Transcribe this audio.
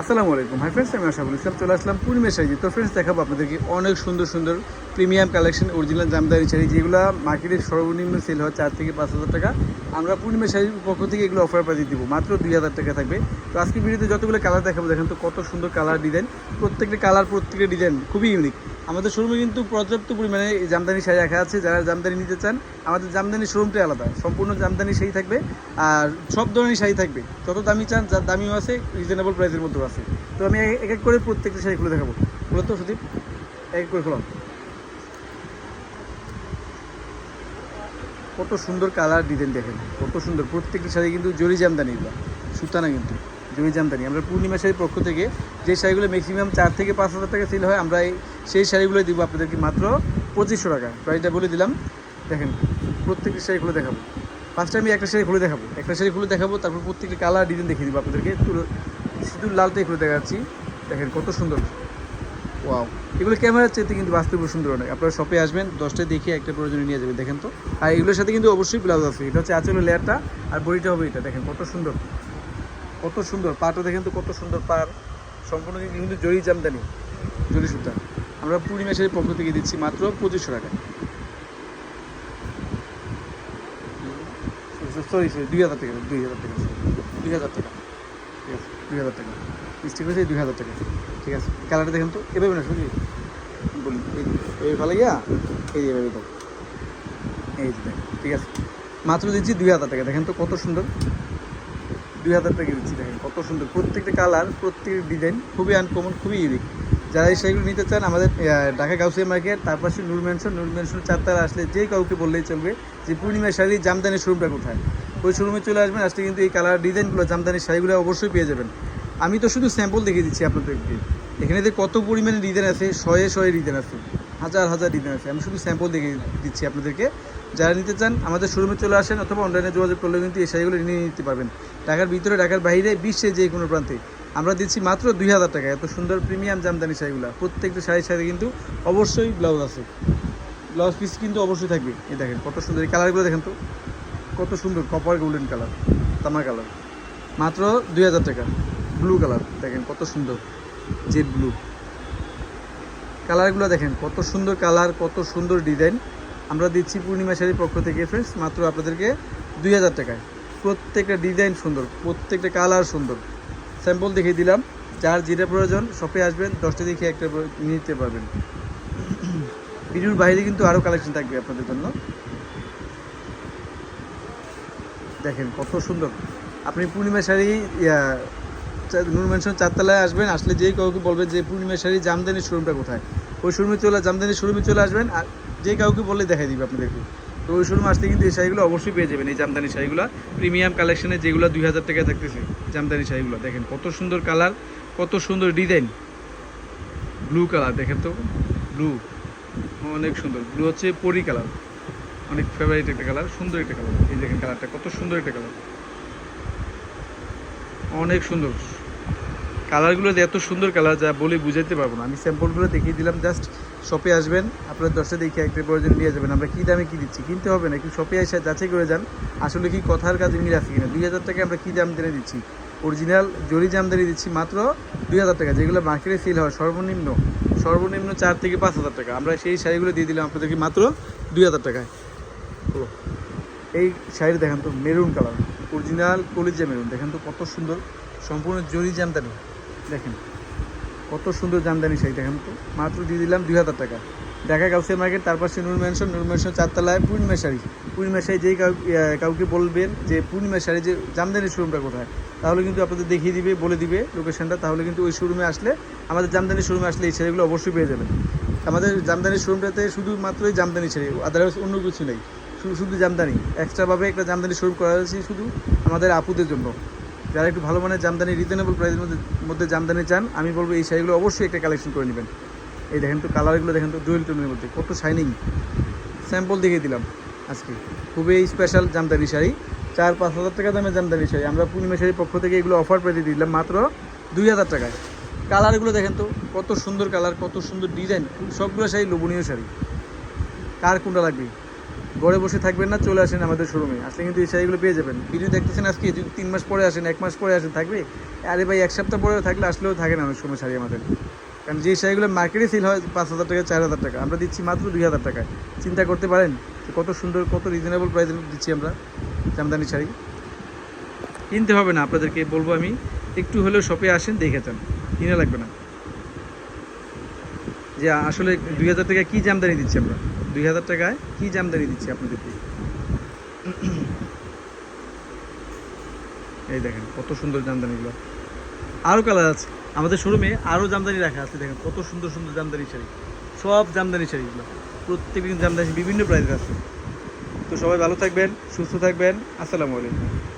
আসসালামু আলাইকুম। Hi friends আমি আশাফুল ইসলাম। চলে আসলাম পূর্ণিমের সাইজে তো ফ্রেন্ডস দেখাবো আপনাদেরকে অনেক সুন্দর সুন্দর premium collection original Jamdani sari, যেগুলো মার্কেটে সর্বনিম্ন সেল হয় চার থেকে পাঁচ হাজার টাকা। আমরা পূর্ণিমের শাড়ির পক্ষ থেকে এগুলো অফার প্রাইজে দিব। মাত্র দুই হাজার টাকা থাকবে। তো আজকে ভিডিওতে যতগুলো কালার দেখাবো, দেখেন তো কত সুন্দর কালার ডিজাইন প্রত্যেকটা কালার প্রত্যেকটা ডিজাইন খুবই ইউনিক আমাদের শোরুমে কিন্তু পর্যাপ্ত পরিমাণে জামদানি শাড়ি রাখা আছে। যারা জামদানি নিতে চান, আমাদের জামদানি শোরুমটাই আলাদা। সম্পূর্ণ জামদানি শাড়ি থাকবে, আর সব ধরনের শাড়ি থাকবে। যত দামি চান যার দামিও আছে রিজনেবল প্রাইসের মধ্যেও আছে। তো আমি এক এক করে প্রত্যেকটা শাড়ি খুলে দেখাবো। বলো তো সুদীপ, এক এক করে খোলাম কত সুন্দর কালার ডিজাইন দেখেন। কত সুন্দর। প্রত্যেকটি শাড়ি কিন্তু জরি জামদানি এগুলো। সুতা না কিন্তু। জরি জামদানি আমরা পূর্ণিমা শাড়ির পক্ষ থেকে যে শাড়িগুলো ম্যাক্সিমাম চার থেকে পাঁচ হাজার টাকা সেল হয়, আমরা সেই শাড়িগুলোই দিব আপনাদেরকে মাত্র পঁচিশশো টাকা। প্রাইসটা বলে দিলাম। দেখেন, প্রত্যেকটি শাড়িগুলো দেখাবো। ফার্স্টে আমি একটা শাড়ি খুলে দেখাবো। একটা শাড়ি খুলে দেখাবো, তারপর প্রত্যেকটি কালার ডিজাইন দেখিয়ে দিব আপনাদেরকে। শুধু লালটাই খুলে দেখাচ্ছি। দেখেন, কত সুন্দর। ওয়াও এগুলো ক্যামেরার চাইতে কিন্তু বাস্তবে সুন্দর অনেক। আপনারা শপে আসবেন, দশটায় দেখে একটা প্রয়োজনে নিয়ে যাবেন। দেখেন তো। আর এগুলোর সাথে কিন্তু অবশ্যই ব্লাউজ আছে। এটা হচ্ছে আঁচলের লেয়ারটা, আর বডিটা হবে এটা। দেখেন, কত সুন্দর। কত সুন্দর পাটা দেখেন তো, কত সুন্দর পার সম্পূর্ণ কিন্তু জরি জামদানি জরি সুতা। আমরা পূর্ণিমা শাড়ির পক্ষ থেকে দিচ্ছি মাত্র পঁচিশশো টাকা। সরি সরি, দুই হাজার টাকা, দুই হাজার টাকা দুই হাজার টাকা। ঠিক আছে, দুই হাজার টাকা। মিস্টেক হয়েছে দুই হাজার টাকা। ঠিক আছে, কালারটা দেখেন তো, এভাবে না শুনি বলি, এই ভালো গিয়া, এই এভাবে দাও এই ঠিক আছে। মাত্র দিচ্ছি দুই হাজার টাকা, দেখেন তো কত সুন্দর। দুই হাজার টাকা দিচ্ছি দেখেন, কত সুন্দর। প্রত্যেকটা কালার প্রত্যেকটা ডিজাইন খুবই আনকমন খুবই ইউনিক যারা এই শাড়িগুলো নিতে চান, আমাদের ঢাকা গাউসিয়া মার্কেট, তার পাশে নূর ম্যানশন নূর ম্যানশন চারতারা আসলে যে কাউকে বললেই চলবে যে পূর্ণিমা শাড়ি জামদানি শোরুমটা কোথায়। ওই শোরুমে চলে আসবেন, আসলে কিন্তু এই কালার ডিজাইনগুলো, জামদানি শাড়িগুলো অবশ্যই পেয়ে যাবেন। আমি তো শুধু স্যাম্পল দেখিয়ে দিচ্ছি আপনাদেরকে। এখানে কত পরিমাণে ডিজাইন আছে, শয়ে শয়ে ডিজাইন আছে। হাজার হাজার ডিজাইন আছে। আমি শুধু স্যাম্পল দেখিয়ে দিচ্ছি আপনাদেরকে। যারা নিতে চান, আমাদের শোরুমে চলে আসেন অথবা অনলাইনে যোগাযোগ করলে কিন্তু এই শাড়িগুলো নিয়ে নিতে পারবেন। ঢাকার ভিতরে, ঢাকার বাইরে, বিশ্বে যে কোনো প্রান্তে। আমরা দিচ্ছি মাত্র দুই হাজার টাকা। এত সুন্দর প্রিমিয়াম জামদানি শাড়িগুলো। প্রত্যেকটা শাড়ির সাথে কিন্তু অবশ্যই ব্লাউজ আছে। ব্লাউজ পিস কিন্তু অবশ্যই থাকবে। এই দেখেন, কত সুন্দর। এই কালারগুলো দেখেন তো। কত সুন্দর কপার গোল্ডেন কালার তামা কালার মাত্র দুই হাজার টাকা। ব্লু কালার দেখেন কত সুন্দর। জেড ব্লু কালারগুলো দেখেন, কত সুন্দর কালার, কত সুন্দর ডিজাইন। আমরা দিচ্ছি পূর্ণিমা শাড়ির পক্ষ থেকে ফ্রেন্ডস মাত্র আপনাদেরকে দুই হাজার টাকায়। প্রত্যেকটা ডিজাইন সুন্দর, প্রত্যেকটা কালার সুন্দর। স্যাম্পল দেখিয়ে দিলাম, যার যেটা প্রয়োজন, শপে আসবেন, দশটা দেখে একটা নিতে পারবেন। ভিডিওর বাইরে কিন্তু আরও কালেকশন থাকবে আপনাদের জন্য। দেখেন, কত সুন্দর। আপনি পূর্ণিমা শাড়ি নূর ম্যানশন চারতলায় আসবেন, আসলে যেই কাউকে বলবেন যে পূর্ণিমা শাড়ি জামদানি শোরুমটা কোথায়? ওই শোরুমে চলে জামদানি শোরুমে চলে আসবেন, আর যে কাউকে বললে দেখাই দিবে আপনাদেরকে। তো ওই শোরুমে আসলে কিন্তু এই শাড়িগুলো অবশ্যই পেয়ে যাবেন, এই জামদানি শাড়িগুলো। প্রিমিয়াম কালেকশনে যেগুলো দুই হাজার টাকা থাকতেছে, জামদানি শাড়িগুলো। দেখেন কত সুন্দর কালার, কত সুন্দর ডিজাইন। ব্লু কালার, দেখেন তো, ব্লু। অনেক সুন্দর। ব্লু হচ্ছে পরি কালার, অনেক ফেভারিট একটা কালার, সুন্দর একটা কালার। এই দেখেন কালারটা, কত সুন্দর একটা কালার। অনেক সুন্দর। কালারগুলো এত সুন্দর কালার, যা বলে বুঝাতে পারব না। আমি স্যাম্পলগুলো দেখিয়ে দিলাম, জাস্ট শপে আসবেন, আপনার দশটা দেখে একটা প্রয়োজন নিয়ে যাবেন। আমরা কী দামে কী দিচ্ছি? কিনতে হবে না কি শপে এসে যাচাই করে যান। আসলে কি কথার কাজে মিল আছে কিনা? দুই হাজার টাকা আমরা কী দাম দিনে দিচ্ছি? অরিজিনাল জরি জামদানি দিচ্ছি মাত্র দুই হাজার টাকা, যেগুলো মার্কেটে সেল হয়, সর্বনিম্ন সর্বনিম্ন চার থেকে পাঁচ হাজার টাকা। আমরা সেই শাড়িগুলো দিয়ে দিলাম আপনাদেরকে মাত্র দুই হাজার টাকায়। এই শাড়ি দেখেন তো, মেরুন কালার, অরিজিনাল কলিজা মেরুন। দেখেন তো কত সুন্দর, সম্পূর্ণ জরি জামদানি। দেখেন, কত সুন্দর জামদানি শাড়ি, দেখেন তো। মাত্র দিয়ে দিলাম দুই হাজার টাকা। ঢাকা গাউসিয়া মার্কেট তার পাশে নূর ম্যানশন নূর ম্যানশন চারতলায় পূর্ণিমা শাড়ি। পূর্ণিমা শাড়ি যেই কাউ কাউকে বলবেন যে পূর্ণিমা শাড়ি যে জামদানি শোরুমটা কোথায়, তাহলে কিন্তু আপনাদের দেখিয়ে দিবে, বলে দিবে লোকেশনটা তাহলে কিন্তু ওই শোরুমে আসলে আমাদের জামদানি শোরুমে আসলে এই শাড়িগুলো অবশ্যই পেয়ে যাবেন। আমাদের জামদানি শোরুমটাতে শুধুমাত্রই জামদানি শাড়ি আদারওয়াইজ অন্য কিছু নেই। শুধু শুধু জামদানি। এক্সট্রাভাবে একটা জামদানি শোরুম করা হয়েছে শুধু আমাদের আপুদের জন্য। যারা একটু ভালো মানের জামদানি রিজনেবল প্রাইসের মধ্যে মধ্যে জামদানি চান, আমি বলব এই শাড়িগুলো অবশ্যই একটা কালেকশন করে নেবেন। এই দেখেন তো কালারগুলো দেখেন তো ডুয়েল টোনের মধ্যে, কত শাইনিং স্যাম্পল দেখিয়ে দিলাম আজকে। খুবই স্পেশাল জামদানি শাড়ি, চার পাঁচ হাজার টাকা দামের জামদানি শাড়ি। আমরা পূর্ণিমা শাড়ির পক্ষ থেকে এগুলো অফার পেতে দিলাম মাত্র দুই হাজার টাকায়। কালারগুলো দেখেন তো, কত সুন্দর কালার কত সুন্দর ডিজাইন সবগুলো শাড়ি লোভনীয় শাড়ি। কার কোনটা লাগবে? ঘরে বসে থাকবেন না, চলে আসেন আমাদের শোরুমে আসলে কিন্তু এই শাড়িগুলো পেয়ে যাবেন। ভিডিও দেখতেছেন আজকে, যদি তিন মাস পরে আসেন, এক মাস পরে আসেন, থাকবে? আরে ভাই, এক সপ্তাহ পরে থাকলে আসলেও থাকে না অনেক সময় শাড়ি আমাদের। কারণ যে শাড়িগুলো মার্কেটে সেল হয়, পাঁচ হাজার টাকা, চার হাজার টাকা। আমরা দিচ্ছি মাত্র দুই হাজার টাকায় চিন্তা করতে পারেন কত সুন্দর, কত রিজনেবল প্রাইসে দিচ্ছি আমরা জামদানি শাড়ি। কিনতে হবে না, আপনাদেরকে বলব আমি। একটু হলেও শপে আসেন, দেখে যান। কিনে লাগবে না। যে আসলে দুই হাজার টাকায় কী জামদানি দিচ্ছি আমরা? দুই হাজার টাকায় কী জামদানি দিচ্ছি আপনাদেরকে? এই দেখেন, কত সুন্দর জামদানিগুলো। আরও কালার আছে। আমাদের শোরুমে আরও জামদানি রাখা আছে, দেখেন, কত সুন্দর সুন্দর জামদানি শাড়ি। সব জামদানি শাড়িগুলো। প্রত্যেকদিন জামদানি বিভিন্ন প্রাইস আছে। তো সবাই ভালো থাকবেন, সুস্থ থাকবেন। আসসালামু আলাইকুম।